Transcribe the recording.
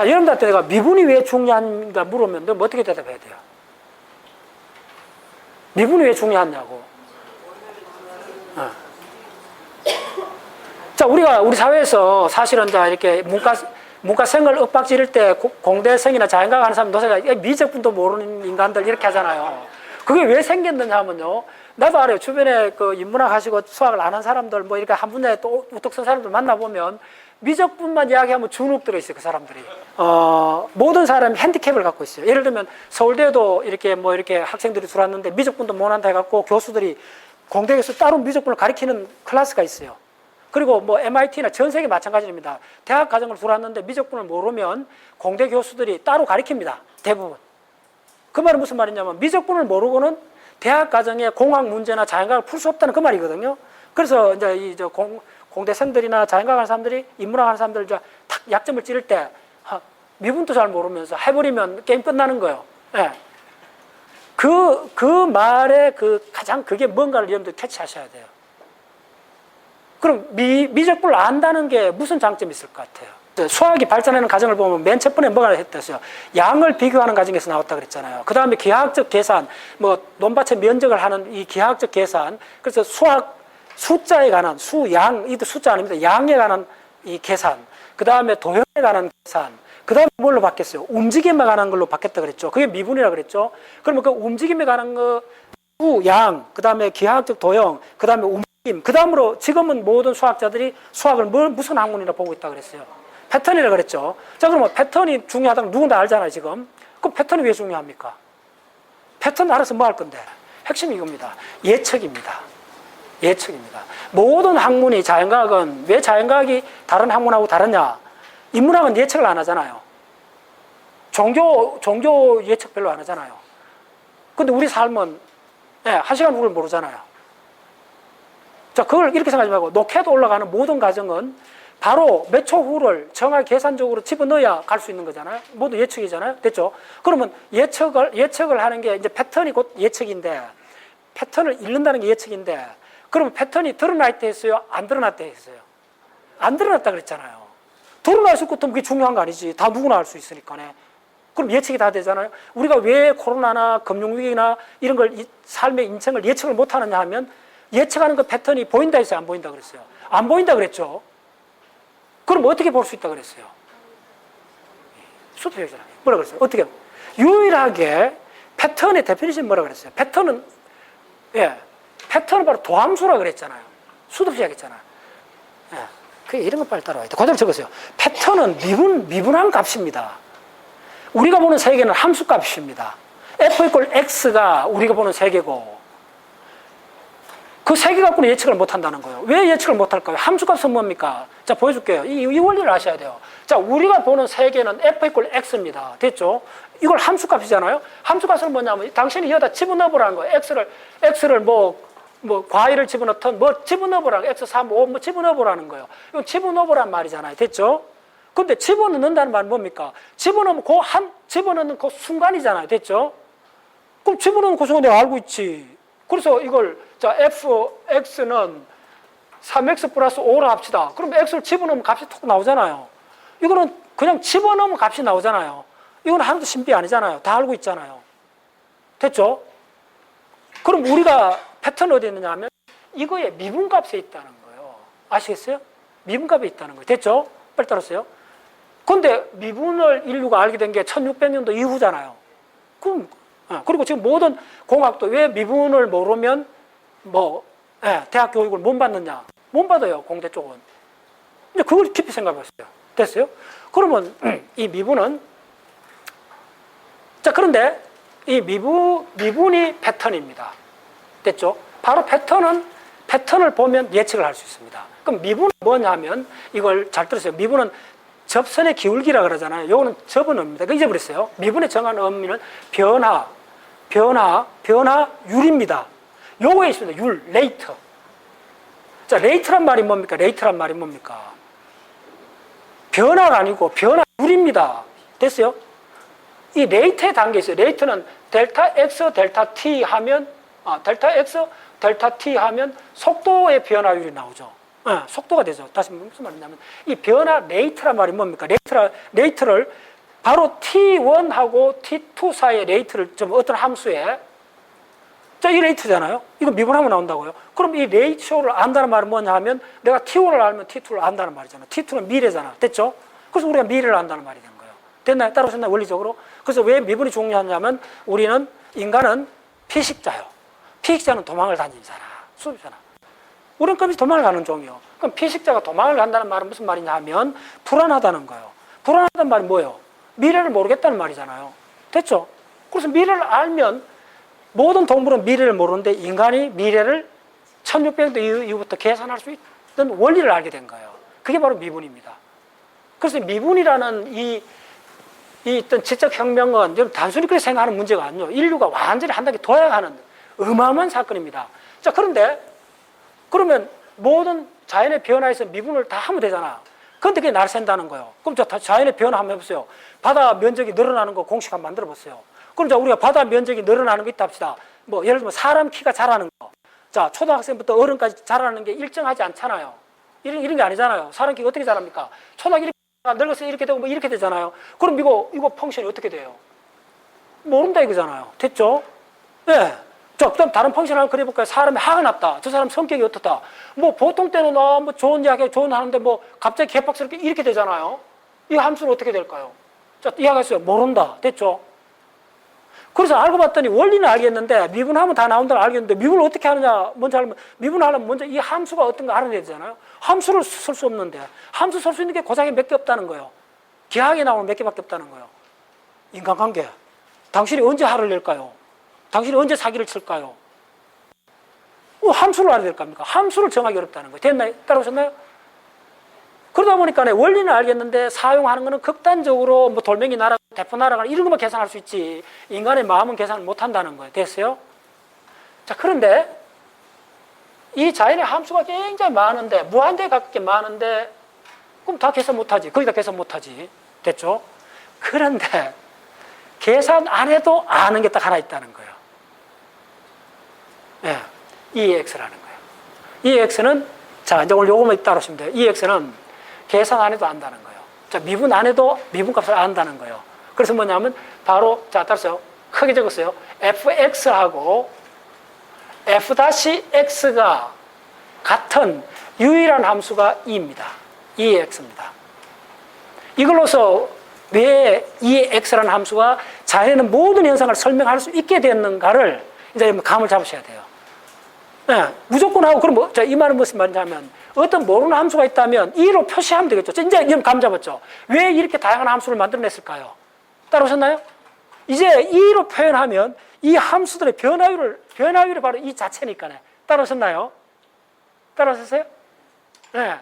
자, 여러분들한테 내가 미분이 왜 중요한가 물으면 너 어떻게 대답해야 돼요? 미분이 왜 중요하냐고. 어. 자, 우리가 우리 사회에서 사실은 자 이렇게 문과 문과생을 윽박 지를 때 고- 공대생이나 자연과학 하는 사람 노세가 이 미적분도 모르는 인간들 이렇게 하잖아요. 그게 왜 생겼느냐 하면요. 나도 알아요. 주변에 그 인문학 하시고 수학을 안 한 사람들 뭐 이렇게 한 분야에 또 우뚝 선 사람들 만나보면 미적분만 이야기하면 주눅 들어있어요. 그 사람들이. 어, 모든 사람이 핸디캡을 갖고 있어요. 예를 들면 서울대도 이렇게 뭐 이렇게 학생들이 들어왔는데 미적분도 못한다 해갖고 교수들이 공대에서 따로 미적분을 가리키는 클래스가 있어요. 그리고 뭐 MIT나 전 세계 마찬가지입니다. 대학 과정을 들어왔는데 미적분을 모르면 공대 교수들이 따로 가리킵니다. 대부분. 그 말은 무슨 말이냐면 미적분을 모르고는 대학 과정에 공학 문제나 자연과학을 풀 수 없다는 그 말이거든요. 그래서 이제 이저 공, 공대생들이나 자연과학 하는 사람들이 인문학 하는 사람들 탁 약점을 찌를 때 하, 미분도 잘 모르면서 해버리면 게임 끝나는 거예요. 예. 그, 그 말의 그 가장 그게 뭔가를 여러분들 캐치하셔야 돼요. 그럼 미, 미적분을 안다는 게 무슨 장점이 있을 것 같아요? 수학이 발전하는 과정을 보면 맨 첫 번째 뭐가 했댔어요? 양을 비교하는 과정에서 나왔다 그랬잖아요. 그 다음에 기하학적 계산, 뭐 논밭의 면적을 하는 이 기하학적 계산, 그래서 수학 숫자에 관한 수, 양, 이도 숫자 아닙니다. 양에 관한 이 계산, 그 다음에 도형에 관한 계산, 그 다음에 뭘로 바뀌었어요? 움직임에 관한 걸로 바뀌었다 그랬죠. 그게 미분이라 그랬죠. 그러면 그 움직임에 관한 거, 수, 양, 그 다음에 기하학적 도형, 그 다음에 움직임, 그 다음으로 지금은 모든 수학자들이 수학을 뭘, 무슨 학문이라 보고 있다 그랬어요. 패턴이라 그랬죠. 자, 그러면 패턴이 중요하다는 거 누구나 알잖아요, 지금. 그럼 패턴이 왜 중요합니까? 패턴 알아서 뭐 할 건데? 핵심이 이겁니다. 예측입니다. 예측입니다. 모든 학문이 자연과학은 왜 자연과학이 다른 학문하고 다르냐? 인문학은 예측을 안 하잖아요. 종교, 종교 예측 별로 안 하잖아요. 근데 우리 삶은 예, 한 시간 후를 모르잖아요. 자, 그걸 이렇게 생각하지 말고 로켓 올라가는 모든 과정은 바로 몇 초 후를 정확히 계산적으로 집어넣어야 갈 수 있는 거잖아요. 모두 예측이잖아요. 됐죠? 그러면 예측을, 예측을 하는 게 이제 패턴이 곧 예측인데, 패턴을 읽는다는 게 예측인데, 그러면 패턴이 드러날 때 했어요? 안 드러날 때 했어요? 안 드러났다 그랬잖아요. 드러날 수 있고 또 그게 중요한 거 아니지. 다 누구나 할수 있으니까 네. 그럼 예측이 다 되잖아요. 우리가 왜 코로나나 금융위기나 이런 걸 이- 삶의 인생을 예측을 못 하느냐 하면 예측하는 그 패턴이 보인다 했어요? 안 보인다 그랬어요? 안 보인다 그랬죠? 그럼 어떻게 볼 수 있다 그랬어요? 수도표잖아요. 뭐라 그랬어요? 어떻게? 유일하게 패턴의 데피니션 뭐라 그랬어요? 패턴은, 예, 패턴은 바로 도함수라 그랬잖아요. 수도표 하겠잖아요. 예, 그 이런 거 빨리 따라와야 돼. 그대로 적으세요. 패턴은 미분, 미분한 값입니다. 우리가 보는 세계는 함수 값입니다. f 이퀄 x가 우리가 보는 세계고, 그 세계 갖고는 예측을 못 한다는 거예요. 왜 예측을 못 할까요? 함수 값은 뭡니까? 자, 보여줄게요. 이, 이 원리를 아셔야 돼요. 자, 우리가 보는 세계는 f 이퀄 x입니다. 됐죠? 이걸 함수 값이잖아요? 함수 값은 뭐냐면, 당신이 여기다 집어넣어보라는 거예요. x를, x를 뭐, 뭐, 과일을 집어넣든, 뭐, 집어넣어보라는 거예요. x 3, 5, 뭐, 집어넣어보라는 거예요. 이건 집어넣어보란 말이잖아요. 됐죠? 근데 집어넣는다는 말은 뭡니까? 집어넣으면 그 한, 집어넣는 그 순간이잖아요. 됐죠? 그럼 집어넣는 그 순간 내가 알고 있지. 그래서 이걸, 자, fx는 3x 플러스 5로 합시다. 그럼 x를 집어넣으면 값이 톡 나오잖아요. 이거는 그냥 집어넣으면 값이 나오잖아요. 이건 하나도 신비 아니잖아요. 다 알고 있잖아요. 됐죠? 그럼 우리가 패턴 어디 있느냐 하면 이거에 미분값에 있다는 거예요. 아시겠어요? 미분값에 있다는 거예요. 됐죠? 빨리 따랐어요? 근데 미분을 인류가 알게 된 게 1600년도 이후잖아요. 그럼, 어, 그리고 지금 모든 공학도 왜 미분을 모르면 뭐, 예, 대학 교육을 못 받느냐? 못 받아요, 공대 쪽은. 이제 그걸 깊이 생각해 봤어요. 됐어요? 그러면 이 미분은 자, 그런데 이 미분, 미분이 패턴입니다. 됐죠? 바로 패턴은 패턴을 보면 예측을 할 수 있습니다. 그럼 미분은 뭐냐면 이걸 잘 들으세요. 미분은 접선의 기울기라 그러잖아요. 요거는 접은 의미입니다. 그 잊어버렸어요. 미분의 정한 의미는 변화, 변화, 변화 율입니다. 요거에 있습니다. 율, 레이트. 자, 레이트란 말이 뭡니까? 레이트란 말이 뭡니까? 변화가 아니고 변화율입니다. 됐어요? 이 레이트의 단계 있어요. 레이트는 델타 X, 델타 T 하면, 아, 델타 X, 델타 T 하면 속도의 변화율이 나오죠. 예, 속도가 되죠. 다시 무슨 말이냐면 이 변화 레이트란 말이 뭡니까? 레이트라, 레이트를 바로 T1하고 T2 사이의 레이트를 좀 어떤 함수에 자, 이 레이트잖아요. 이거 미분하면 나온다고요. 그럼 이 레이쇼를 안다는 말은 뭐냐 하면 내가 T1을 알면 T2를 안다는 말이잖아. T2는 미래잖아. 됐죠? 그래서 우리가 미래를 안다는 말이 된 거예요. 됐나요? 따라오셨나요? 원리적으로? 그래서 왜 미분이 중요하냐면 우리는 인간은 피식자요. 피식자는 도망을 다니는 사람. 수입잖아. 우리는 그럼 도망을 가는 종이요. 그럼 피식자가 도망을 간다는 말은 무슨 말이냐 하면 불안하다는 거예요. 불안하다는 말이 뭐예요? 미래를 모르겠다는 말이잖아요. 됐죠? 그래서 미래를 알면 모든 동물은 미래를 모르는데 인간이 미래를 1600년 이후- 이후부터 계산할 수 있는 원리를 알게 된 거예요. 그게 바로 미분입니다. 그래서 미분이라는 이, 이 어떤 지적 혁명은 여러분 단순히 그렇게 생각하는 문제가 아니에요. 인류가 완전히 한 단계 도약하는 어마어마한 사건입니다. 자, 그런데 그러면 모든 자연의 변화에서 미분을 다 하면 되잖아. 그런데 그게 날 샌다는 거예요. 그럼 저 자연의 변화 한번 해보세요. 바다 면적이 늘어나는 거 공식 한번 만들어 보세요. 그럼 자 우리가 바다 면적이 늘어나는 거 있다 합시다. 뭐 예를 들면 사람 키가 자라는 거. 자 초등학생부터 어른까지 자라는 게 일정하지 않잖아요. 이런 이런 게 아니잖아요. 사람 키가 어떻게 자랍니까? 초등학 이렇게 늙어서 이렇게 되고 뭐 이렇게 되잖아요. 그럼 이거 이거 펑션이 어떻게 돼요? 모른다 이거잖아요. 됐죠? 예. 자, 그다음 다른 펑션 하나 그려볼까요? 사람이 화가 났다. 저 사람 성격이 어떻다. 뭐 보통 때는 어, 뭐 좋은 이야기, 좋은 하는데 뭐 갑자기 개빡스럽게 이렇게 되잖아요. 이 함수는 어떻게 될까요? 자, 이야기했어요. 모른다. 됐죠? 그래서 알고 봤더니 원리는 알겠는데 미분하면 다 나온다는 알겠는데 미분을 어떻게 하느냐 먼저 알면 미분하려면 먼저 이 함수가 어떤 가 알아내야 되잖아요. 함수를 쓸 수 없는데 함수 쓸 수 있는 게 고작이 몇개 없다는 거예요. 기하학에 나오는 몇 개밖에 없다는 거예요. 인간관계. 당신이 언제 화를 낼까요? 당신이 언제 사기를 칠까요? 어, 함수를 알아야 될 겁니까? 함수를 정하기 어렵다는 거예요. 됐나요? 따라오셨나요? 그러다 보니까 네, 원리는 알겠는데 사용하는 거는 극단적으로 뭐 돌멩이 날아, 대포 날아가는 이런 것만 계산할 수 있지. 인간의 마음은 계산을 못 한다는 거예요. 됐어요? 자, 그런데 이 자연의 함수가 굉장히 많은데, 무한대에 가깝게 많은데, 그럼 다 계산 못 하지. 거기다 계산 못 하지. 됐죠? 그런데 계산 안 해도 아는 게 딱 하나 있다는 거예요. 예, EX라는 거예요. EX는, 자, 이제 오늘 요것만 따라오시면 돼요. EX는 계산 안 해도 안다는 거예요. 자, 미분 안 해도 미분 값을 안다는 거예요. 그래서 뭐냐면, 바로, 자, 따라서요. 크게 적었어요. fx하고 f-x가 같은 유일한 함수가 2입니다. EX입니다. 이걸로서 왜이 x라는 함수가 자연의 모든 현상을 설명할 수 있게 됐는가를 이제 감을 잡으셔야 돼요. 네, 무조건 하고 그럼 뭐, 자, 이 말은 무슨 말이냐면 어떤 모르는 함수가 있다면 2로 표시하면 되겠죠. 자, 이제 이런 감 잡았죠. 왜 이렇게 다양한 함수를 만들어냈을까요? 따라오셨나요? 이제 2로 표현하면 이 함수들의 변화율을 변화율이 바로 이 자체니까요. 따라오셨나요? 따라오셨어요? 네.